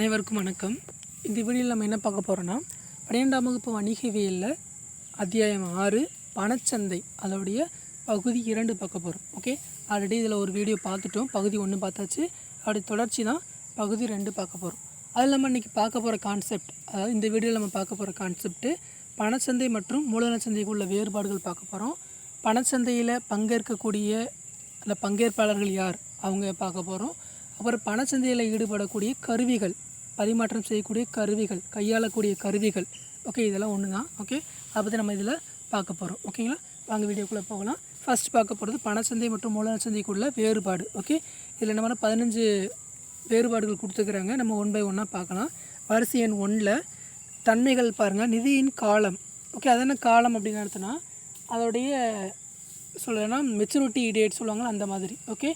அனைவருக்கும் வணக்கம். இந்த வீடியோவில் நம்ம என்ன பார்க்க போகிறோன்னா பன்னிரெண்டாம் வகுப்பு வணிகவியலில் அத்தியாயம் ஆறு பணச்சந்தை அதோடைய பகுதி இரண்டு பார்க்க போகிறோம் ஓகே ஆல்ரெடி இதில் ஒரு வீடியோ பார்த்துட்டோம். பகுதி ஒன்று பார்த்தாச்சு. அப்படி தொடர்ச்சி தான் பகுதி ரெண்டு பார்க்க போகிறோம் அதில் நம்ம இன்றைக்கி பார்க்க போகிற கான்செப்ட் அதாவது இந்த வீடியோவில் நம்ம பார்க்க போகிற கான்செப்ட்டு பணச்சந்தை மற்றும் மூலதன சந்தைக்கு உள்ள வேறுபாடுகள் பார்க்க போகிறோம் பணச்சந்தையில் பங்கேற்கக்கூடிய அந்த பங்கேற்பாளர்கள் யார்? அவங்க பார்க்க போகிறோம் அப்புறம் பணச்சந்தையில் ஈடுபடக்கூடிய கருவிகள் பரிமாற்றம் செய்யக்கூடிய கருவிகள் கையாளக்கூடிய கருவிகள். ஓகே இதெல்லாம் ஒன்று தான் ஓகே அதை பற்றி நம்ம இதில் பார்க்க போகிறோம் ஓகேங்களா வாங்க வீடியோக்குள்ளே போகலாம். ஃபர்ஸ்ட் பார்க்க போகிறது பணச்சந்தை மற்றும் மூலதன சந்தைக்குள்ள வேறுபாடு. ஓகே இதில் என்ன பதினஞ்சு வேறுபாடுகள் கொடுத்துக்கிறாங்க நம்ம ஒன் பை ஒன்னாக பார்க்கலாம். வரிசை எண் ஒன்றில் தன்மைகள் பாருங்கள் நிதியின் காலம். ஓகே அது என்ன காலம் அப்படின்னு அர்த்தம்னா அதோடைய சொல்லலைன்னா மெச்சூரிட்டி டேட் சொல்லுவாங்களா அந்த மாதிரி. ஓகே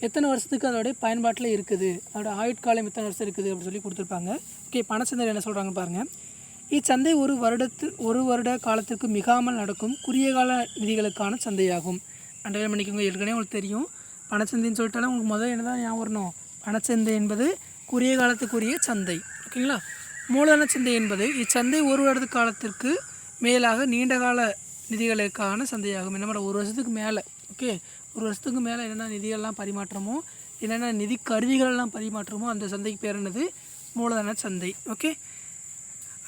எத்தனை வருஷத்துக்கு அதோடைய பயன்பாட்டில் இருக்குது? அதோட ஆயுட்காலம் எத்தனை வருஷம் இருக்குது அப்படின்னு சொல்லி கொடுத்துருப்பாங்க. ஓகே பணச்சந்தை என்ன சொல்கிறாங்க பாருங்கள் இச்சந்தை ஒரு வருடத்து ஒரு வருட காலத்திற்கு மிகாமல் நடக்கும். குறுகிய கால நிதிகளுக்கான சந்தையாகும். அண்டவே பண்ணிக்கோங்க ஏற்கனவே உங்களுக்கு தெரியும். பணச்சந்தைன்னு சொல்லிட்டாலும் உங்களுக்கு முதல்ல என்ன தான் ஞாபகம் வரணும்? பணச்சந்தை என்பது குறுகிய காலத்துக்குரிய சந்தை. ஓகேங்களா? மூலதன சந்தை என்பது இச்சந்தை ஒரு வருட காலத்திற்கு மேலாக நீண்ட கால நிதிகளுக்கான சந்தையாகும். என்ன பண்ணுற ஒரு வருஷத்துக்கு மேலே. ஓகே? ஒரு வருஷத்துக்கு மேலே என்னென்ன நிதிகள்லாம் பரிமாற்றமோ என்னென்ன நிதி கருவிகளெல்லாம் பரிமாற்றமோ அந்த சந்தைக்கு பேர் என்னது? மூலதன சந்தை. ஓகே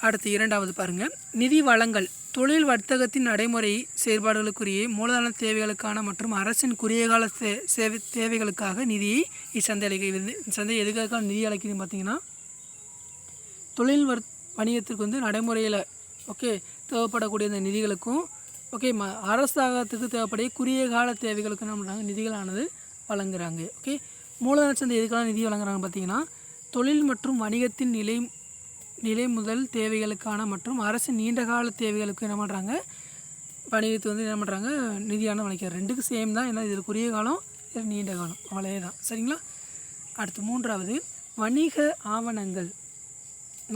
அடுத்து இரண்டாவது பாருங்கள் நிதி வளங்கள். தொழில் வர்த்தகத்தின் நடைமுறை செயற்பாடுகளுக்குரிய மூலதன தேவைகளுக்கான மற்றும் அரசின் குறுகிய கால சேவை தேவைகளுக்காக நிதியை இச்சந்தை அளிக்கிறது சந்தை எதுக்காக நிதி அளிக்குதுன்னு பார்த்தீங்கன்னா தொழில் வர் வணிகத்திற்கு வந்து நடைமுறையில் ஓகே தேவைப்படக்கூடிய அந்த நிதிகளுக்கும் ஓகே ம அரசாங்கத்துக்கு தேவைப்படைய குறுகிய கால தேவைகளுக்கு என்ன பண்ணுறாங்க நிதிகளானது வழங்குறாங்க. ஓகே மூலதன சந்தை எதுக்கெல்லாம் நிதி வழங்குறாங்க பார்த்தீங்கன்னா தொழில் மற்றும் வணிகத்தின் நிலை நிலை முதல் தேவைகளுக்கான மற்றும் அரசின் நீண்டகால தேவைகளுக்கு என்ன பண்ணுறாங்க வணிகத்தை வந்து என்ன பண்ணுறாங்க நிதியான வளைக்கிறார் ரெண்டுக்கும் சேம் தான். ஏன்னா இதில் குறுகிய காலம் இதில் நீண்ட காலம். அவ்வளே தான் சரிங்களா? அடுத்து மூன்றாவது வணிக ஆவணங்கள்.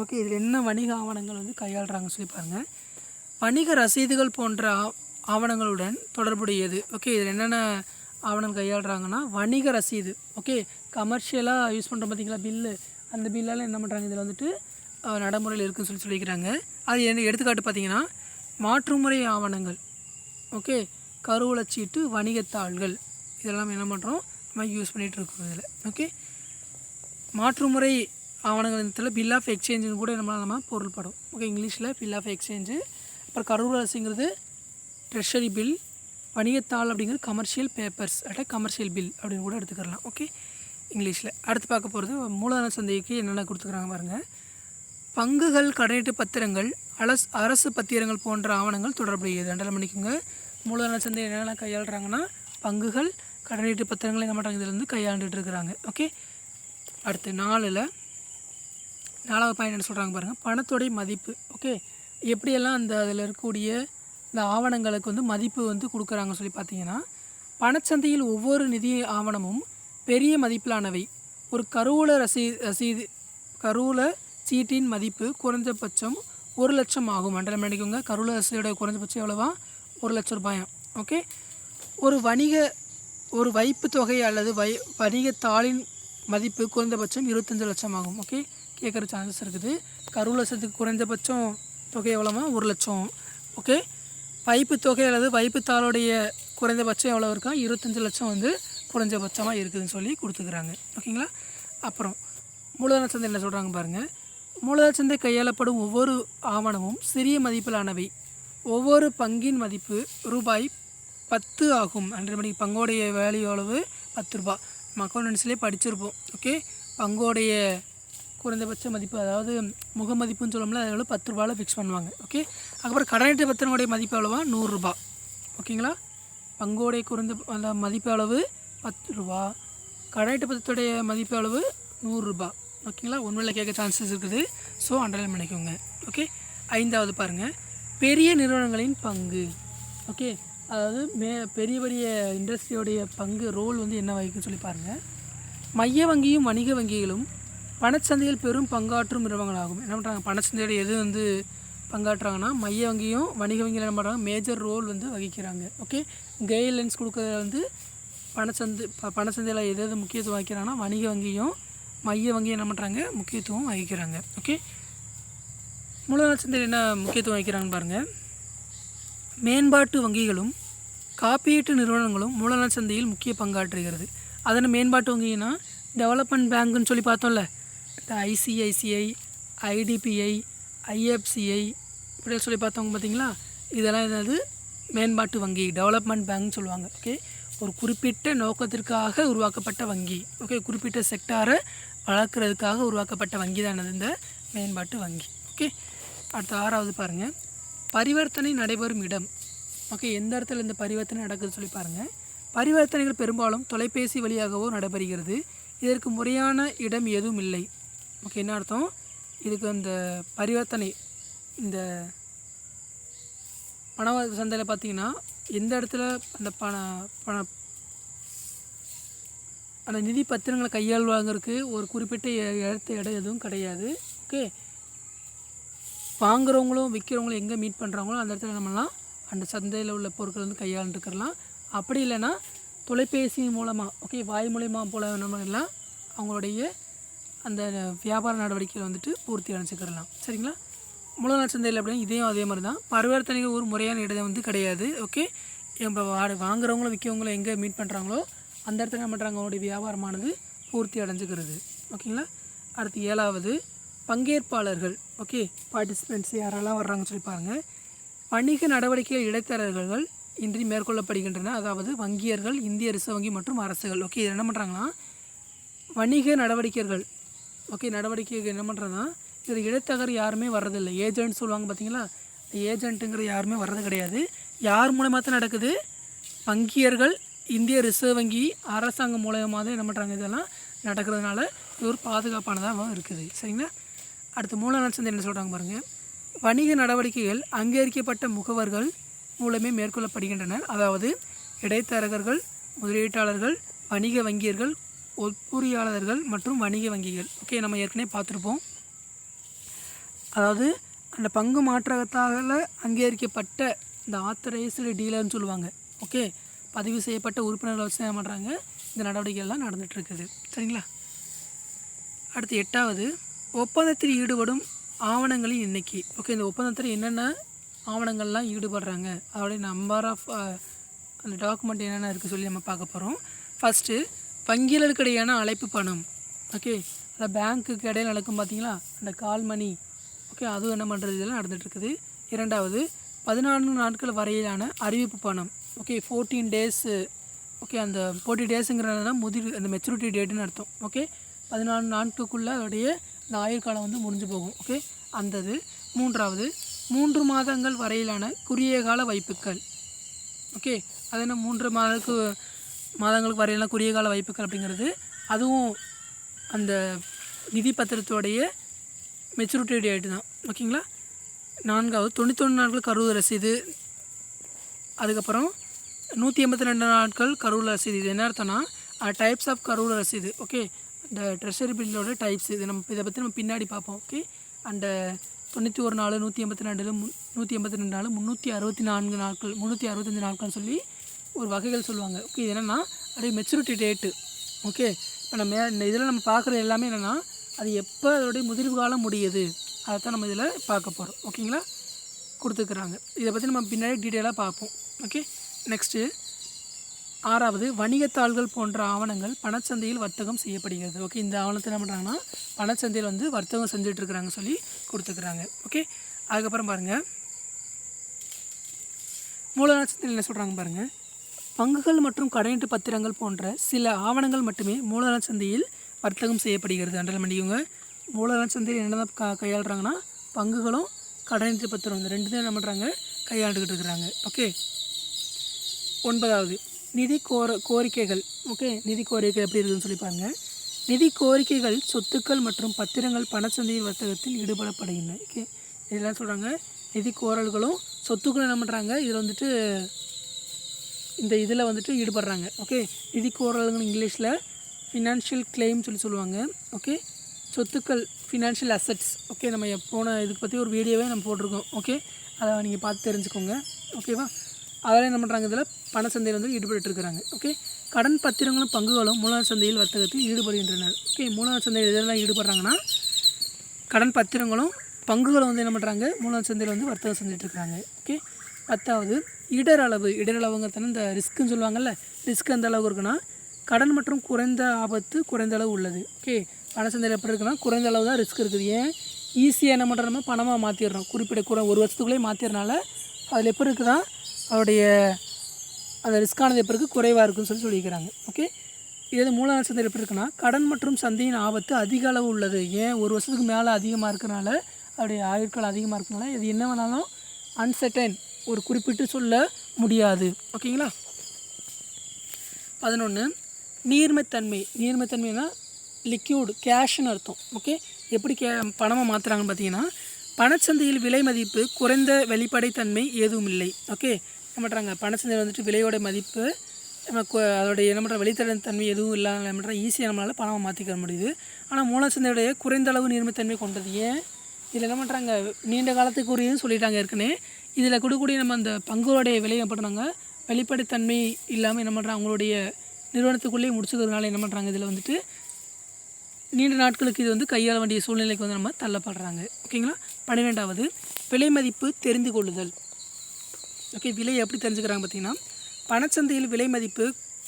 ஓகே இதில் என்ன வணிக ஆவணங்கள் வந்து கையாளுறாங்கன்னு சொல்லி பாருங்கள் வணிக ரசீதுகள் போன்ற ஆவணங்களுடன் தொடர்புடையது. ஓகே இதில் என்னென்ன ஆவணங்கள் கையாளுறாங்கன்னா வணிக ரசீது. ஓகே கமர்ஷியலாக யூஸ் பண்ணுறோம் பார்த்திங்களா பில்லு அந்த பில்லெல்லாம் என்ன பண்ணுறாங்க இதில் வந்துட்டு நடைமுறையில் இருக்குதுன்னு சொல்லி சொல்லிக்கிறாங்க. அது என்ன எடுத்துக்காட்டு பார்த்தீங்கன்னா மாற்றுமுறை ஆவணங்கள். ஓகே கருவூலச்சீட்டு வணிகத்தாள்கள். இதெல்லாம் என்ன பண்ணுறோம் நம்ம யூஸ் பண்ணிகிட்ருக்கோம் இதில். ஓகே மாற்றுமுறை ஆவணங்கள் பில் ஆஃப் எக்ஸ்சேஞ்சுன்னு கூட நம்மளால் நம்ம பொருள்படும். ஓகே இங்கிலீஷில் பில் ஆஃப் எக்ஸ்சேஞ்சு அப்புறம் கரூர் அரசுங்கிறது ட்ரெஷரி பில் வணிகத்தாள் அப்படிங்கிறது கமர்ஷியல் பேப்பர்ஸ் அட்ட கமர்ஷியல் பில் அப்படின்னு கூட எடுத்துக்கலாம் ஓகே இங்கிலீஷில். அடுத்து பார்க்க போகிறது மூலதன சந்தைக்கு என்னென்ன கொடுத்துக்கிறாங்க பாருங்கள் பங்குகள் கடனீட்டு பத்திரங்கள் அலஸ் அரசு பத்திரங்கள் போன்ற ஆவணங்கள் தொடர்புடையது. ரெண்டரை மணிக்குங்க மூலதன சந்தை என்னென்ன கையாளுறாங்கன்னா பங்குகள் கடனீட்டு பத்திரங்கள் என்ன பண்ணுறாங்க இதில் கையாண்டுட்டு இருக்கிறாங்க ஓகே அடுத்து நாலில் நாலாவது பாயிண்ட் என்ன சொல்கிறாங்க பாருங்கள் பணத்தோடைய மதிப்பு ஓகே எப்படியெல்லாம் அந்த அதில் இருக்கக்கூடிய இந்த ஆவணங்களுக்கு வந்து மதிப்பு வந்து கொடுக்குறாங்க சொல்லி பார்த்தீங்கன்னா பணச்சந்தையில் ஒவ்வொரு நிதி ஆவணமும் பெரிய மதிப்பிலானவை. ஒரு கருவூல ரசீ ரசீது கருவூல சீட்டின் மதிப்பு குறைஞ்சபட்சம் ஒரு லட்சம் ஆகும். மண்டலம் நினைக்கோங்க கருவூல ரசீதோட குறைந்தபட்சம் எவ்வளோவா? ஒரு லட்சம் ரூபாயம் ஓகே? ஒரு வணிக ஒரு வைப்பு தொகை அல்லது வை வணிக தாளின் மதிப்பு குறைந்தபட்சம் இருபத்தஞ்சு லட்சம் ஆகும். ஓகே? கேட்குற சான்சஸ் இருக்குது. கருவூல சத்துக்கு குறைந்தபட்சம் தொகை எவ்வளோமா ஒரு லட்சம். ஓகே வைப்பு தொகை அல்லது வைப்பு தாளுடைய குறைந்தபட்சம் எவ்வளோ இருக்கா? இருபத்தஞ்சு லட்சம் வந்து குறைஞ்சபட்சமாக இருக்குதுன்னு சொல்லி கொடுத்துக்கிறாங்க. ஓகேங்களா அப்புறம் மூலதன சந்தை என்ன சொல்கிறாங்க பாருங்கள் மூலதன சந்தை கையாளப்படும் ஒவ்வொரு ஆவணமும் சிறிய மதிப்பிலானவை. ஒவ்வொரு பங்கின் மதிப்பு ரூபாய் பத்து ஆகும். அன்றை மணிக்கு பங்கோடைய வேல்யூ அளவு பத்து ரூபா. நம்ம அக்கௌண்டன்ஸ்லேயே படிச்சிருப்போம். ஓகே பங்கோடைய குறைந்தபட்ச மதிப்பு அதாவது முக மதிப்புன்னு சொல்லோம்ல அது எவ்வளோ பத்து ரூபாவில் ஃபிக்ஸ் பண்ணுவாங்க. ஓகே அதுக்கப்புறம் கடனீட்டு பத்திரங்களுடைய மதிப்பு எவ்வளோவா? நூறுரூபா ஓகேங்களா பங்கோடைய குறைந்த அந்த மதிப்பு அளவு பத்து ரூபா. கடனீட்டு பத்திரத்துடைய மதிப்பு அளவு நூறுரூபா ஓகேங்களா ஒன்றில் கேட்க சான்சஸ் இருக்குது. ஸோ அண்டர்லைன் பண்ணிக்கோங்க. ஓகே ஐந்தாவது பாருங்கள் பெரிய நிறுவனங்களின் பங்கு. ஓகே அதாவது மே பெரிய பெரிய இண்டஸ்ட்ரியோடைய பங்கு ரோல் வந்து என்ன வகிக்குன்னு சொல்லி பாருங்கள் மைய வங்கியும் வணிக வங்கிகளும் பணச்சந்தையில் பெரும் பங்காற்றும் நிறுவனங்களாகும். என்ன பண்ணுறாங்க பணச்சந்தையில் எது வந்து பங்காற்றுறாங்கன்னா மைய வங்கியும் வணிக வங்கியில் என்ன பண்ணுறாங்க மேஜர் ரோல் வந்து வகிக்கிறாங்க. ஓகே கைட்லைன்ஸ் கொடுக்குறது வந்து பணச்சந்தை ப பணச்சந்தையில் எது எது முக்கியத்துவம் வகிக்கிறாங்கன்னா வணிக வங்கியும் மைய வங்கியும் என்ன பண்ணுறாங்க முக்கியத்துவம் வகிக்கிறாங்க. ஓகே மூலதன சந்தையில் என்ன முக்கியத்துவம் வகிக்கிறாங்கன்னு பாருங்கள் மேம்பாட்டு வங்கிகளும் காப்பீட்டு நிறுவனங்களும் மூலதன சந்தையில் முக்கிய பங்காற்றுகிறது. அதன மேம்பாட்டு வங்கினா டெவலப்மெண்ட் பேங்க்குன்னு சொல்லி பார்த்தோம்ல. ஐசிஐசிஐ ஐடிபிஐ ஐஎஃப்சிஐ இப்படி சொல்லி பார்த்தவங்க பார்த்தீங்களா? இதெல்லாம் என்னது? மேம்பாட்டு வங்கி டெவலப்மெண்ட் பேங்க்னு சொல்லுவாங்க. ஓகே ஒரு குறிப்பிட்ட நோக்கத்திற்காக உருவாக்கப்பட்ட வங்கி. ஓகே குறிப்பிட்ட செக்டாரை வளர்க்குறதுக்காக உருவாக்கப்பட்ட வங்கி தான் என்னது? இந்த மேம்பாட்டு வங்கி. ஓகே அடுத்த ஆறாவது பாருங்கள் பரிவர்த்தனை நடைபெறும் இடம். ஓகே எந்த இடத்துல இந்த பரிவர்த்தனை நடக்குதுன்னு சொல்லி பாருங்கள் பரிவர்த்தனைகள் பெரும்பாலும் தொலைபேசி வழியாகவோ நடைபெறுகிறது. இதற்கு முறையான இடம் எதுவும் இல்லை. ஓகே என்ன அர்த்தம்? இதுக்கு அந்த பரிவர்த்தனை இந்த பண சந்தையில் பார்த்தீங்கன்னா எந்த இடத்துல அந்த பண பண அந்த நிதி பத்திரங்களை கையாள்வாங்கிறதுக்கு ஒரு குறிப்பிட்ட இடத்த இடம் எதுவும் கிடையாது. ஓகே? வாங்குறவங்களும் விற்கிறவங்களும் எங்கே மீட் பண்ணுறாங்களோ அந்த இடத்துல நம்மலாம் அந்த சந்தையில் உள்ள பொருட்கள் வந்து கையாண்டுருக்கலாம். அப்படி இல்லைன்னா தொலைபேசி மூலமாக ஓகே வாய் மூலியமா போல நம்ம எல்லாம் அவங்களுடைய அந்த வியாபார நடவடிக்கைகள் வந்துட்டு பூர்த்தி அடைச்சிக்கிறலாம் சரிங்களா? மூலநாள் சந்தையில் அப்படின்னா இதையும் அதே மாதிரி தான். பரிவர்த்தனைக்கு ஒரு முறையான இடம் வந்து கிடையாது. ஓகே? இப்போ வா வாங்குறவங்களும் விற்கிறவங்களும் எங்கே மீட் பண்ணுறாங்களோ அந்த இடத்துல என்ன பண்ணுறாங்க அவங்களுடைய வியாபாரமானது பூர்த்தி அடைஞ்சுக்கிறது. ஓகேங்களா? அடுத்து ஏழாவது பங்கேற்பாளர்கள். ஓகே? பார்ட்டிசிபெண்ட்ஸ் யாரெல்லாம் வர்றாங்கன்னு சொல்லி பாருங்கள் வணிக நடவடிக்கைகள் இடைத்தரகர்கள் இன்றி மேற்கொள்ளப்படுகின்றன. அதாவது வங்கியர்கள் இந்திய ரிசர்வ் வங்கி மற்றும் அரசுகள். ஓகே இது என்ன பண்ணுறாங்கன்னா வணிக நடவடிக்கைகள் ஓகே நடவடிக்கைகள் என்ன பண்ணுறதுனா இதில் இடைத்தகர் யாருமே வர்றதில்லை. ஏஜென்ட் சொல்லுவாங்க பார்த்தீங்களா ஏஜென்ட்டுங்கிற யாருமே வர்றது கிடையாது. யார் மூலமாக தான் நடக்குது? வங்கியர்கள் இந்திய ரிசர்வ் வங்கி அரசாங்கம் மூலயமா தான் என்ன பண்ணுறாங்க இதெல்லாம் நடக்கிறதுனால இது ஒரு பாதுகாப்பானதாக இருக்குது. சரிங்களா? அடுத்து மூலம் சந்தை என்ன சொல்கிறாங்க பாருங்கள் வணிக நடவடிக்கைகள் அங்கீகரிக்கப்பட்ட முகவர்கள் மூலமே மேற்கொள்ளப்படுகின்றன அதாவது இடைத்தரகர்கள் முதலீட்டாளர்கள் வணிக வங்கியர்கள் ஒப்புரியாளர்கள் மற்றும் வணிக வங்கிகள். ஓகே நம்ம ஏற்கனவே பார்த்துருப்போம். அதாவது அந்த பங்கு மாற்றத்தால் அங்கீகரிக்கப்பட்ட இந்த ஆத்தரைஸ்டு டீலர்னு சொல்லுவாங்க. ஓகே பதிவு செய்யப்பட்ட உறுப்பினர்களை வச்சு என்ன பண்ணுறாங்க இந்த நடவடிக்கைகள்லாம் நடந்துகிட்ருக்குது சரிங்களா? அடுத்து எட்டாவது ஒப்பந்தத்தில் ஈடுபடும் ஆவணங்களின் எண்ணிக்கை. ஓகே இந்த ஒப்பந்தத்தில் என்னென்ன ஆவணங்கள்லாம் ஈடுபடுறாங்க? அதோடைய நம்பர் ஆஃப் அந்த டாக்குமெண்ட் என்னென்ன இருக்குது சொல்லி நம்ம பார்க்க போகிறோம் ஃபஸ்ட்டு வங்கிகளுக்கு இடையான அழைப்பு பணம். ஓகே அந்த பேங்க்குக்கு இடையில் நடக்கும் பார்த்தீங்களா அந்த கால் மணி ஓகே அதுவும் என்ன பண்ணுறது இதெல்லாம் நடந்துகிட்ருக்குது இரண்டாவது பதினான்கு நாட்கள் வரையிலான அறிவிப்பு பணம். ஓகே ஃபோர்டீன் டேஸு ஓகே அந்த ஃபோர்ட்டி டேஸுங்கிறதுனா முதிர் அந்த மெச்சூரிட்டி டேட்டுன்னு அர்த்தம். ஓகே பதினாலு நாட்களுக்குள்ளே அதோடைய இந்த ஆயுட்காலம் வந்து முடிஞ்சு போகும். ஓகே அந்தது. மூன்றாவது மூன்று மாதங்கள் வரையிலான குறுகிய கால வைப்புக்கள் ஓகே அது என்ன மூன்று மாதத்துக்கு மாதங்களுக்கு வரையிலான குறுகிய கால வைப்புக்கள் அப்படிங்கிறது. அதுவும் அந்த நிதி பத்திரத்தோடைய மெச்சூரிட்டி டேட்டு தான். ஓகேங்களா நான்காவது தொண்ணூத்தொன்று நாட்கள் கருவு ரசீது அதுக்கப்புறம் நூற்றி எண்பத்தி ரெண்டு நாட்கள் கரூர் ரசீது இது. என்ன அர்த்தம்னா டைப்ஸ் ஆஃப் கருவூல ரசீது ஓகே இந்த ட்ரெஷரி பில்லோட டைப்ஸ் இது. நம்ம இதை பற்றி நம்ம பின்னாடி பார்ப்போம். ஓகே அந்த தொண்ணூற்றி ஒரு நாலு நூற்றி எண்பத்தி ரெண்டு நூற்றி எண்பத்தி ரெண்டு நாள் முந்நூற்றி அறுபத்தி நான்கு நாட்கள் முந்நூற்றி அறுபத்தஞ்சு நாட்கள்னு சொல்லி ஒரு வகைகள் சொல்லுவாங்க. ஓகே இது என்னென்னா அப்படியே மெச்சூரிட்டி டேட்டு ஓகே இப்போ நம்ம இதில் நம்ம பார்க்குறது எல்லாமே என்னென்னா அது எப்போ அதோடைய முதிர்வு காலம் முடியுது அதை தான் நம்ம இதில் பார்க்க போகிறோம் ஓகேங்களா கொடுத்துக்கிறாங்க இதை பற்றி நம்ம பின்னாடி டீட்டெயிலாக பார்ப்போம். ஓகே நெக்ஸ்ட்டு ஆறாவது வணிகத்தாள்கள் போன்ற ஆவணங்கள் பணச்சந்தையில் வர்த்தகம் செய்யப்படுகிறது. ஓகே இந்த ஆவணத்தை என்ன பண்ணுறாங்கன்னா பணச்சந்தையில் வந்து வர்த்தகம் செஞ்சிட்ருக்குறாங்க சொல்லி கொடுத்துக்கிறாங்க ஓகே அதுக்கப்புறம் பாருங்கள் மூலதன சந்தையில் என்ன சொல்கிறாங்க பாருங்கள் பங்குகள் மற்றும் கடனீட்டு பத்திரங்கள் போன்ற சில ஆவணங்கள் மட்டுமே மூலதன சந்தையில் வர்த்தகம் செய்யப்படுகிறது. அன்றல் பண்ணிக்கோங்க மூலதன சந்தையில் என்னென்ன க கையாளுறாங்கன்னா பங்குகளும் கடனீட்டு பத்திரம் இந்த ரெண்டு தான் என்ன பண்ணுறாங்க கையாண்டுக்கிட்டு இருக்கிறாங்க. ஓகே? ஒன்பதாவது நிதி கோர கோரிக்கைகள். ஓகே? நிதி கோரிக்கை எப்படி இருக்குதுன்னு சொல்லி நிதி கோரிக்கைகள் சொத்துக்கள் மற்றும் பத்திரங்கள் பணச்சந்தையில் வர்த்தகத்தில் ஈடுபடப்படுகின்றன. ஓகே? இதெல்லாம் சொல்கிறாங்க நிதி கோரல்களும் சொத்துக்களும் என்ன பண்ணுறாங்க இதில் வந்துட்டு இந்த இதில் வந்துட்டு ஈடுபடுறாங்க. ஓகே நிதி கோரல்கள் இங்கிலீஷில் ஃபினான்ஷியல் கிளைம் சொல்லி சொல்லுவாங்க. ஓகே சொத்துக்கள் ஃபினான்ஷியல் அசட்ஸ் ஓகே நம்ம போன இதுக்கு பற்றி ஒரு வீடியோவே நம்ம போட்டிருக்கோம். ஓகே அதை நீங்கள் பார்த்து தெரிஞ்சுக்கோங்க. ஓகேவா அதெல்லாம் என்ன பண்ணுறாங்க இதில்? பண சந்தையில் வந்து ஈடுபட்டு இருக்கிறாங்க. ஓகே கடன் பத்திரங்களும் பங்குகளும் மூலதன சந்தையில் வர்த்தகத்தில் ஈடுபடுகின்றனர். ஓகே மூலதன சந்தையில் எதெல்லாம் ஈடுபடுறாங்கன்னா கடன் பத்திரங்களும் பங்குகளும் வந்து என்ன பண்ணுறாங்க மூலதன சந்தையில் வந்து வர்த்தகம் செஞ்சுட்டு இருக்காங்க ஓகே பத்தாவது இடர் அளவு இடர் இந்த ரிஸ்க்குன்னு சொல்லுவாங்கல்ல? ரிஸ்க் எந்த அளவுக்கு இருக்குன்னா கடன் மற்றும் குறைந்த ஆபத்து குறைந்த அளவு உள்ளது. ஓகே பண சந்தையில் எப்படி இருக்குன்னா குறைந்த அளவு தான் ரிஸ்க் இருக்குது. ஏன்? ஈஸியாக என்ன பண்ணுறோம் நம்ம பணமாக மாற்றிடுறோம் குறிப்பிட்ட குறை ஒரு வருஷத்துக்குள்ளேயே மாற்றிடுறனால அதில் எப்படி இருக்குன்னா அவருடைய அந்த ரிஸ்க்கானது எப்படி இருக்குது குறைவாக இருக்குன்னு சொல்லி சொல்லியிருக்கிறாங்க. ஓகே இது மூலதன சந்தை எப்படி இருக்குன்னா கடன் மற்றும் சந்தையின் ஆபத்து அதிக அளவு உள்ளது. ஏன்? ஒரு வருஷத்துக்கு மேலே அதிகமாக இருக்கிறனால அவருடைய ஆயுட்காலம் அதிகமாக இருக்கிறனால இது என்ன வேணாலும் அன்சர்டைன் ஒரு குறிப்பிட்டு சொல்ல முடியாது. ஓகேங்களா? பதினொன்று நீர்மைத்தன்மை. நீர்மைத்தன்மைனா லிக்யூட் கேஷ்னு அர்த்தம். ஓகே? எப்படி கே பணமாக மாற்றுறாங்கன்னு பார்த்தீங்கன்னா பணச்சந்தையில் விலை மதிப்பு குறைந்த வெளிப்படைத்தன்மை எதுவும் இல்லை. ஓகே? என்ன பண்ணுறாங்க பணச்சந்தையில் வந்துட்டு விலையோட மதிப்பு நம்ம அதோடைய என்ன பண்ணுற வெளித்தன்மை எதுவும் இல்லாமல் என்ன பண்ணுறோம் ஈஸியாக நம்மளால் பணமாக மாற்றிக்க முடியுது. ஆனால் மூலச்சந்தையுடைய குறைந்த அளவு நீர்மைத்தன்மை கொண்டது ஏன்? இதில் என்ன பண்ணுறாங்க நீண்ட காலத்துக்கு உரியதுன்னு சொல்லிட்டாங்க ஏற்கனவே. இதில் கொடுக்கக்கூடிய நம்ம அந்த பங்குகளுடைய விலை என்ன பண்ணுறாங்க வெளிப்படைத்தன்மை இல்லாமல் என்ன பண்ணுறாங்க அவங்களுடைய நிறுவனத்துக்குள்ளேயே முடிச்சுக்கிறதுனால என்ன பண்ணுறாங்க இதில் வந்துட்டு நீண்ட நாட்களுக்கு இது வந்து கையாள வேண்டிய சூழ்நிலைக்கு வந்து நம்ம தள்ளப்படுறாங்க. ஓகேங்களா? பன்னிரெண்டாவது விலை மதிப்பு தெரிந்து கொள்ளுதல். ஓகே விலை எப்படி தெரிஞ்சுக்கிறாங்க பார்த்தீங்கன்னா பணச்சந்தையில் விலை மதிப்பு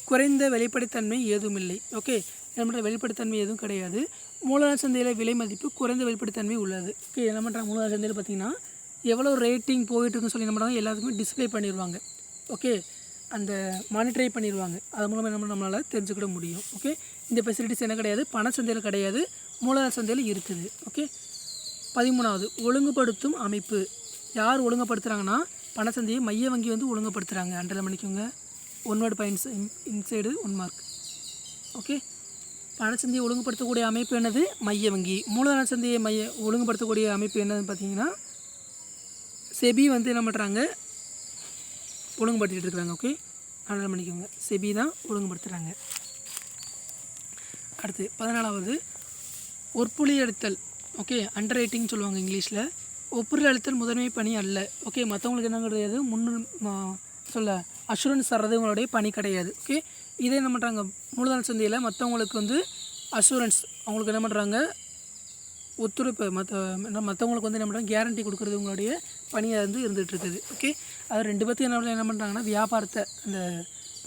குறைந்த வெளிப்படைத்தன்மை ஏதும் இல்லை ஓகே என்ன பண்ணுற வெளிப்படைத்தன்மை எதுவும் கிடையாது. மூலதன சந்தையில் விலை மதிப்பு குறைந்த வெளிப்படைத்தன்மை உள்ளது. ஓகே என்ன பண்ணுறாங்க மூலதன சந்தையில் பார்த்தீங்கன்னா எவ்வளோ ரேட்டிங் போயிட்டுருக்குன்னு சொல்லி என்ன எல்லாத்துக்குமே டிஸ்பிளே பண்ணிடுவாங்க ஓகே அந்த மானிட்டரை பண்ணிடுவாங்க அது மூலமாக என்ன நம்மளால் தெரிஞ்சுக்கிட முடியும். ஓகே இந்த ஃபெசிலிட்டிஸ் என்ன கிடையாது? பண சந்தையில் கிடையாது. மூலதன சந்தையில் இருக்குது. ஓகே பதிமூணாவது ஒழுங்குபடுத்தும் அமைப்பு. யார் ஒழுங்குபடுத்துகிறாங்கன்னா பண சந்தையை மைய வங்கி வந்து ஒழுங்குபடுத்துகிறாங்க அண்டரில் மணிக்குங்க one word points inside one mark okay பணச்சந்தையை ஒழுங்குபடுத்தக்கூடிய அமைப்பு என்னது? மைய வங்கி. மூலதன சந்தையை மைய ஒழுங்குபடுத்தக்கூடிய அமைப்பு என்னதுன்னு பார்த்தீங்கன்னா செபி வந்து என்ன பண்ணுறாங்க ஒழுங்குபடுத்திட்டு இருக்கிறாங்க ஓகே அண்டர்லைன் பண்ணிக்கோங்க. செபி தான் ஒழுங்குபடுத்துகிறாங்க அடுத்து பதினாலாவது ஒற்புலி அழுத்தல் ஓகே அண்டர் ரைட்டிங் சொல்லுவாங்க இங்கிலீஷில். ஒப்புரி அழுத்தல் முதன்மை பணி அல்ல ஓகே மற்றவங்களுக்கு என்ன கிடையாது? முன்னு சொல்ல அஷூரன்ஸ் தர்றது உங்களுடைய பணி கிடையாது ஓகே இதே என்ன பண்ணுறாங்க மூலதன சந்தையில் மற்றவங்களுக்கு வந்து அஷூரன்ஸ் அவங்களுக்கு என்ன பண்ணுறாங்க ஒத்துழைப்பு மற்ற மற்றவங்களுக்கு வந்து என்ன பண்ணுறாங்க கேரண்டி கொடுக்குறது உங்களுடைய பணியாக வந்து இருந்துகிட்ருக்குது. ஓகே அது ரெண்டு பேர்த்தையும் என்ன என்ன பண்ணுறாங்கன்னா வியாபாரத்தை அந்த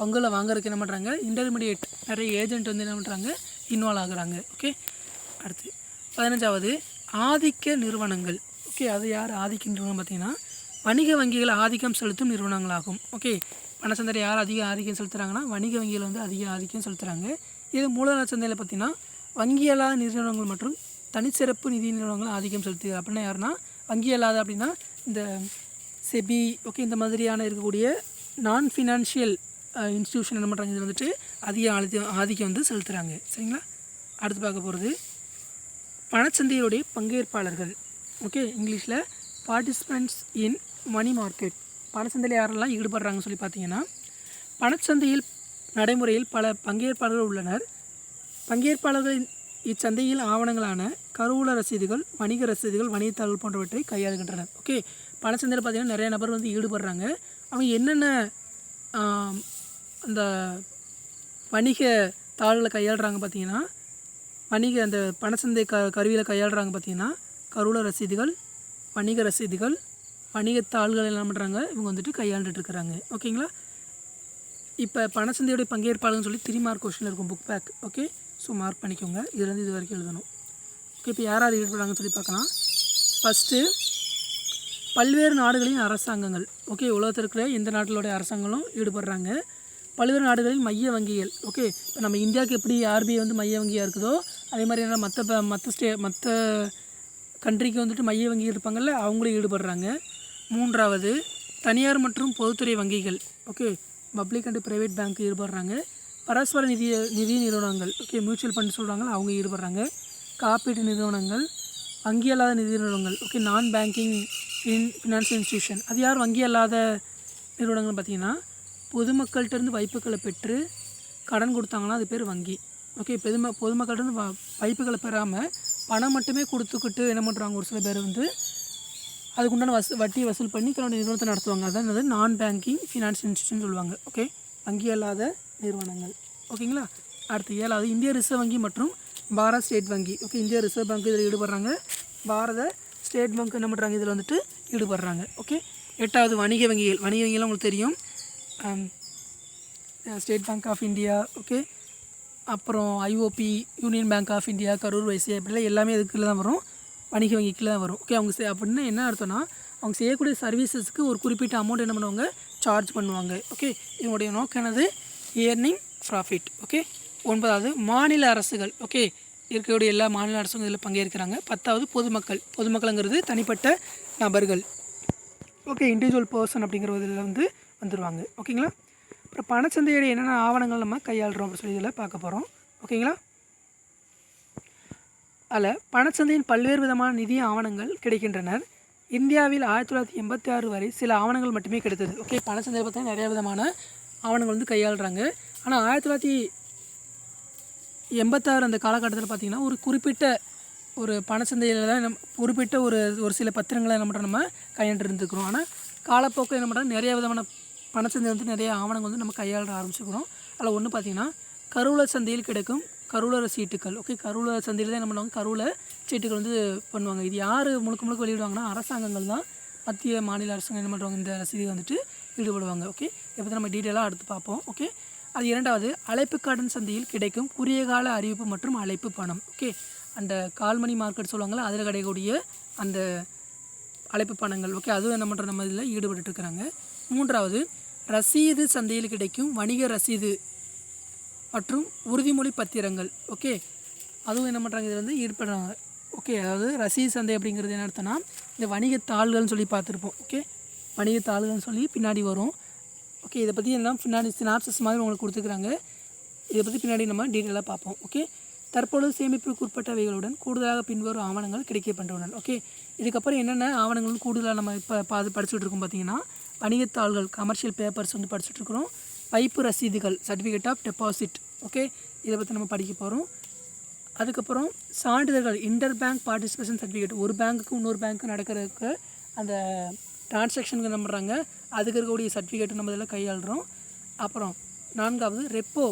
பங்குல வாங்குறதுக்கு என்ன பண்ணுறாங்க இன்டர்மீடியேட் நிறைய ஏஜென்ட் வந்து என்ன பண்ணுறாங்க இன்வால்வ் ஆகுறாங்க. ஓகே அடுத்து பதினஞ்சாவது ஆதிக்க நிறுவனங்கள். ஓகே அது யார் ஆதிக்க நிறுவனம் பார்த்தீங்கன்னா வணிக வங்கிகள் ஆதிக்கம் செலுத்தும் நிறுவனங்களாகும். ஓகே பணச்சந்தையில் யார் அதிக ஆதிக்கம் செலுத்துகிறாங்கன்னா வணிக வங்கிகள் வந்து அதிக ஆதிக்கம் செலுத்துகிறாங்க இது மூலதன சந்தையில் பார்த்தீங்கன்னா வங்கி நிறுவனங்கள் மற்றும் தனிச்சிறப்பு நிதி நிறுவனங்கள் ஆதிக்கம் செலுத்துது. அப்படின்னா யாருன்னா வங்கி அல்லாத அப்படின்னா இந்த செபி ஓகே இந்த மாதிரியான இருக்கக்கூடிய நான் ஃபினான்ஷியல் இன்ஸ்டியூஷன் என்ன பண்ணுறாங்க இது வந்துட்டு அதிக ஆதிக்கம் ஆதிக்கம் வந்து செலுத்துகிறாங்க சரிங்களா? அடுத்து பார்க்க போகிறது பணச்சந்தையுடைய பங்கேற்பாளர்கள். ஓகே இங்கிலீஷில் பார்ட்டிசிபெண்ட்ஸ் இன் மணி மார்க்கெட் பணச்சந்தையில் யாரெல்லாம் ஈடுபடுறாங்கன்னு சொல்லி பார்த்தீங்கன்னா பணச்சந்தையில் நடைமுறையில் பல பங்கேற்பாளர்கள் உள்ளனர். பங்கேற்பாளர்கள் இச்சந்தையில் ஆவணங்களான கருவூல ரசீதுகள் வணிக ரசீதுகள் வணிகத்தாள்கள் போன்றவற்றை கையாளுகின்றனர். ஓகே பணச்சந்தையில் பார்த்தீங்கன்னா நிறைய நபர் வந்து ஈடுபடுறாங்க. அவங்க என்னென்ன அந்த வணிக தாள்களை கையாளுறாங்க பார்த்தீங்கன்னா வணிக அந்த பணச்சந்தை க கருவியில் கையாளுறாங்க பார்த்தீங்கன்னா கருவூல ரசீதுகள் வணிக ரசீதுகள் வணிகத்தாள்கள் என்ன பண்ணுறாங்க இவங்க வந்துட்டு கையாண்டுட்டு இருக்கிறாங்க. ஓகேங்களா இப்போ பணச்சந்தையுடைய பங்கேற்பாளர்னு சொல்லி த்ரீ மார்க் கொஸ்டின் இருக்கும் book back okay so mark பண்ணிக்கோங்க. இதுலேருந்து இது வரைக்கும் எழுதணும். ஓகே இப்போ யார் யார் ஈடுபடுறாங்கன்னு சொல்லி பார்க்கலாம். ஃபஸ்ட்டு பல்வேறு நாடுகளின் அரசாங்கங்கள். ஓகே உலகத்தில் இருக்கிற எந்த நாட்டிலோடைய அரசாங்கங்களும் ஈடுபடுறாங்க. பல்வேறு நாடுகளின் மைய வங்கிகள். ஓகே இப்போ நம்ம இந்தியாவுக்கு எப்படி ஆர்பிஐ வந்து மைய வங்கியாக இருக்குதோ அதே மாதிரி என்ன மற்ற மற்ற ஸ்டே மற்ற கண்ட்ரிக்கு வந்துட்டு மைய வங்கி இருப்பாங்கள்ல அவங்களும் ஈடுபடுறாங்க. மூன்றாவது தனியார் மற்றும் பொதுத்துறை வங்கிகள். Okay public and private bank ஈடுபடுறாங்க. பரஸ்பர நிதி நிதி நிறுவனங்கள் ஓகே மியூச்சுவல் ஃபண்ட் சொல்கிறாங்க அவங்க ஈடுபடுறாங்க. காப்பீட்டு நிறுவனங்கள் வங்கி அல்லாத நிதி நிறுவனங்கள் ஓகே நான் பேங்கிங் இன் ஃபினான்ஷியல் இன்ஸ்டியூஷன் அது யார் வங்கி அல்லாத நிறுவனங்கள் பார்த்தீங்கன்னா பொதுமக்கள்கிட்டருந்து வைப்புகளை பெற்று கடன் கொடுத்தாங்கன்னா அது பேர் வங்கி. ஓகே பெதும பொதுமக்கள்கிட்டருந்து வ- வைப்புகளை பெறாமல் பணம் மட்டுமே கொடுத்துக்கிட்டு என்ன பண்ணுறாங்க ஒரு சில பேர் வந்து அதுக்குண்டான வசூ வட்டி வசூல் பண்ணி தன்னுடைய நிறுவனத்தை நடத்துவாங்க. அதான் நான் பேங்கிங் ஃபினான்ஸ் இன்ஸ்டியூஷன் சொல்லுவாங்க. ஓகே வங்கி அல்லாத நிறுவனங்கள். ஓகேங்களா? அடுத்து ஏழாவது இந்திய ரிசர்வ் வங்கி மற்றும் பாரத் ஸ்டேட் வங்கி. ஓகே இந்திய ரிசர்வ் பேங்க் இதில் ஈடுபடுறாங்க. பாரத ஸ்டேட் பேங்க் என்ன பண்ணுறாங்க இதில் வந்துட்டு ஈடுபடுறாங்க. ஓகே எட்டாவது வணிக வங்கிகள். வணிக வங்கிகள் உங்களுக்கு தெரியும். State Bank of India okay. அப்புறம் IOB Union Bank of India Karur Vysya இப்படிலாம் எல்லாமே இதுக்குள்ளே தான் வரும். வணிக வங்கிக்குள்ளே தான் வரும். ஓகே அவங்க சே அப்படின்னா என்ன அர்த்தம்னா அவங்க செய்யக்கூடிய சர்வீசஸ்க்கு ஒரு குறிப்பிட்ட அமௌண்ட் என்ன பண்ணுவாங்க? சார்ஜ் பண்ணுவாங்க. ஓகே இவங்களுடைய நோக்கம் என்னது? இயர்னிங் ப்ராஃபிட் ஓகே ஒன்பதாவது மாநில அரசுகள் ஓகே இருக்கக்கூடிய எல்லா மாநில அரசும் இதில் பங்கேற்கிறாங்க. பத்தாவது பொதுமக்கள். பொதுமக்கள்ங்கிறது தனிப்பட்ட நபர்கள். ஓகே இண்டிவிஜுவல் பர்சன் அப்படிங்கிற இதில் வந்து வந்துடுவாங்க ஓகேங்களா அப்புறம் பணச்சந்தையோட என்னென்ன ஆவணங்கள் நம்ம கையாளுறோம் அப்படின்னு சொல்லி இதில் பார்க்க போகிறோம் ஓகேங்களா அதில் பணச்சந்தையின் பல்வேறு விதமான நிதி ஆவணங்கள் கிடைக்கின்றனர் இந்தியாவில் ஆயிரத்தி தொள்ளாயிரத்தி எண்பத்தி ஆறு வரை சில ஆவணங்கள் மட்டுமே கிடைத்தது. ஓகே பணச்சந்தையை பார்த்தீங்கன்னா நிறைய விதமான ஆவணங்கள் வந்து கையாளுறாங்க. ஆனால் ஆயிரத்தி தொள்ளாயிரத்தி எண்பத்தாறு அந்த காலகட்டத்தில் பார்த்திங்கன்னா ஒரு குறிப்பிட்ட ஒரு பணச்சந்தையில் தான் நம்ம குறிப்பிட்ட ஒரு ஒரு சில பத்திரங்களை என்ன பண்ணுறோம் நம்ம கையாண்டு இருந்துக்கிறோம் ஆனால் காலப்போக்கில் என்ன பண்ணுறோம் நிறைய விதமான பணச்சந்தை வந்து நிறைய ஆவணங்கள் வந்து நம்ம கையாள ஆரம்பிச்சுக்கிறோம் அதில் ஒன்று பார்த்திங்கன்னா கருவூலர் சந்தையில் கிடைக்கும் கருவூலர சீட்டுகள். ஓகே கருவூல சந்தையில் தான் என்ன பண்ணுவாங்க கருவூல சீட்டுகள் வந்து பண்ணுவாங்க. இது யார் முழுக்க முழுக்க வெளியிடுவாங்கன்னா அரசாங்கங்கள் தான். மத்திய மாநில அரசாங்கம் என்ன பண்ணுறாங்க இந்த ரசீதை வந்துட்டு ஈடுபடுவாங்க ஓகே இதை பற்றி நம்ம டீட்டெயிலாக அடுத்து பார்ப்போம் ஓகே அது இரண்டாவது அழைப்பு கடன் சந்தையில் கிடைக்கும் குறுகிய கால அறிவிப்பு மற்றும் அழைப்பு பணம் ஓகே அந்த கால்மணி மார்க்கெட் சொல்லுவாங்களா அதில் கிடைக்கக்கூடிய அந்த அழைப்பு பணங்கள் ஓகே அதுவும் என்ன பண்ணுற நம்ம இதில் ஈடுபட்டுருக்கிறாங்க மூன்றாவது ரசீது சந்தையில் கிடைக்கும் வணிக ரசீது மற்றும் உறுதிமொழி பத்திரங்கள் ஓகே அதுவும் என்ன பண்ணுறாங்க இதில் வந்து ஈடுபடுறாங்க ஓகே அதாவது ரசீது சந்தை அப்படிங்கிறது என்ன அர்த்தம்னா இந்த வணிக தாள்கள்னு சொல்லி பார்த்துருப்போம் ஓகே வணிக சொல்லி பின்னாடி வரும். ஓகே இதை பற்றி எல்லாம் பின்னாடி சினாப்சஸ் மாதிரி உங்களுக்கு கொடுத்துக்கிறாங்க. இதை பற்றி பின்னாடி நம்ம டீட்டெயிலாக பார்ப்போம் ஓகே தற்பொழுது சேமிப்புக்கு உட்பட்டவைகளுடன் கூடுதலாக பின்வரும் ஆவணங்கள் கிடைக்கப்பட்டுள்ளன ஓகே இதுக்கப்புறம் என்னென்ன ஆவணங்கள் கூடுதலாக நம்ம இப்போ பாது படிச்சுட்டு இருக்கோம் பார்த்தீங்கன்னா வணிகத்தாள்கள் கமர்ஷியல் பேப்பர்ஸ் வந்து படிச்சுட்டு இருக்கிறோம். பைப்பு ரசீதுகள் சர்டிஃபிகேட் ஆஃப் டெபாசிட் ஓகே இதை பற்றி நம்ம படிக்க போகிறோம் அதுக்கப்புறம் சான்றிதழ்கள் இன்டர் பேங்க் பார்ட்டிசிபேஷன் சர்டிஃபிகேட் ஒரு பேங்க்குக்கு இன்னொரு பேங்க்கு நடக்கிறதுக்கு அந்த டிரான்சாக்ஷனுக்கு என்ன பண்ணுறாங்க அதுக்கு இருக்கக்கூடிய சர்டிஃபிகேட்டு நம்ம இதில் கையாளுறோம். அப்புறம் நான்காவது ரெப்போ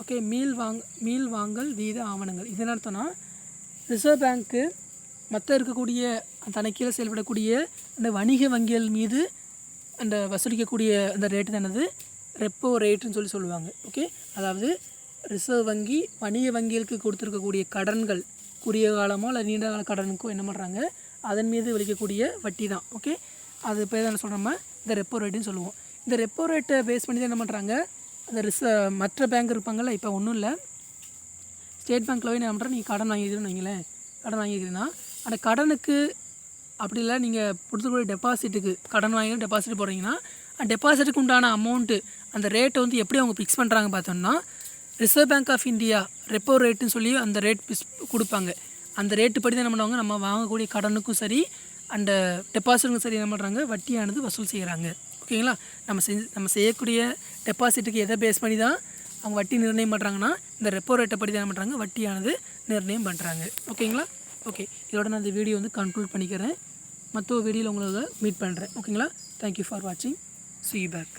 ஓகே மீள் வாங் மீள் வாங்கல் வீத ஆவணங்கள். இது அர்த்தம்னா ரிசர்வ் பேங்க்கு மற்ற இருக்கக்கூடிய தனக்கு கீழே செயல்படக்கூடிய அந்த வணிக வங்கிகள் மீது அந்த வசூலிக்கக்கூடிய அந்த ரேட்டு தான் என்னது? ரெப்போ ரேட்டுன்னு சொல்லி சொல்லுவாங்க. ஓகே அதாவது ரிசர்வ் வங்கி வணிக வங்கிகளுக்கு கொடுத்துருக்கக்கூடிய கடன்கள் குறுகிய காலமோ இல்லை நீண்ட கால கடனுக்கோ என்ன பண்ணுறாங்க அதன் மீது விளிக்கக்கூடிய வட்டி தான். ஓகே அது பேர் தான் என்ன சொல்கிறோம் இந்த ரெப்போ ரேட்டுன்னு சொல்லுவோம். இந்த ரெப்போ ரேட்டை பேஸ் பண்ணி தான் என்ன பண்ணுறாங்க அந்த ரிச மற்ற பேங்க் இருப்பாங்கள்ல இப்போ ஒன்றும் இல்லை. ஸ்டேட் பேங்க்கில் போய் என்ன பண்ணுறேன் நீங்கள் கடன் வாங்கிக்கிறேன்னு வைங்களேன். கடன் வாங்கிக்கிறீங்கன்னா அந்த கடனுக்கு அப்படி இல்லை நீங்கள் கொடுத்துக்கூடிய டெபாசிட்டுக்கு கடன் வாங்கி டெபாசிட் போடுறீங்கன்னா அந்த டெபாசிட்டுக்கு உண்டான அமௌண்ட்டு அந்த ரேட்டை வந்து எப்படி அவங்க ஃபிக்ஸ் பண்ணுறாங்க பார்த்தோம்னா Reserve Bank of India repo ரேட்டுன்னு சொல்லி அந்த ரேட் ஃபிக்ஸ் கொடுப்பாங்க. அந்த ரேட்டு படி தான் என்ன பண்ணுவாங்க? நம்ம வாங்கக்கூடிய கடனுக்கும் சரி அந்த டெபாசிட்டும் சரி என்ன பண்ணுறாங்க வட்டியானது வசூல் செய்கிறாங்க ஓகேங்களா நம்ம செஞ்சு நம்ம செய்யக்கூடிய டெபாசிட்டுக்கு எதை பேஸ் பண்ணி தான் அவங்க வட்டி நிர்ணயம் பண்ணுறாங்கன்னா இந்த ரெப்போ ரேட்டை படி தான் என்ன பண்ணுறாங்க வட்டியானது நிர்ணயம் பண்ணுறாங்க ஓகேங்களா ஓகே இதோட நான் இந்த வீடியோ வந்து கன்க்ளூட் பண்ணிக்கிறேன். மற்ற வீடியோவில் உங்களை மீட் பண்ணுறேன் ஓகேங்களா தேங்க்யூ ஃபார் வாட்சிங் சி பேக்